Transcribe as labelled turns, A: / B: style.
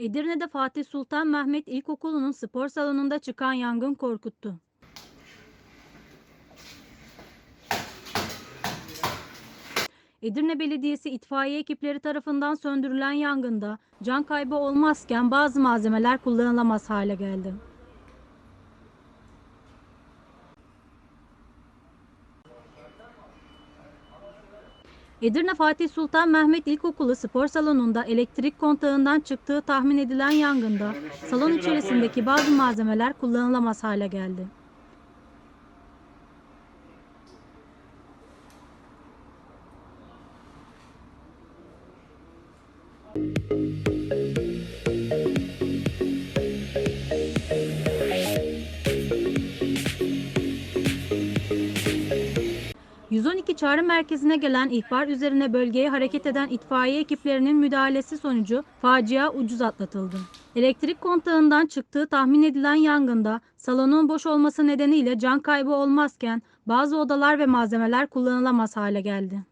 A: Edirne'de Fatih Sultan Mehmet İlkokulu'nun spor salonunda çıkan yangın korkuttu. Edirne Belediyesi itfaiye ekipleri tarafından söndürülen yangında can kaybı olmazken bazı malzemeler kullanılamaz hale geldi. Edirne Fatih Sultan Mehmet İlkokulu spor salonunda elektrik kontağından çıktığı tahmin edilen yangında salon içerisindeki bazı malzemeler kullanılamaz hale geldi. ...112 çağrı merkezine gelen ihbar üzerine bölgeye hareket eden itfaiye ekiplerinin müdahalesi sonucu facia ucuz atlatıldı. Elektrik kontağından çıktığı tahmin edilen yangında salonun boş olması nedeniyle can kaybı olmazken bazı odalar ve malzemeler kullanılamaz hale geldi.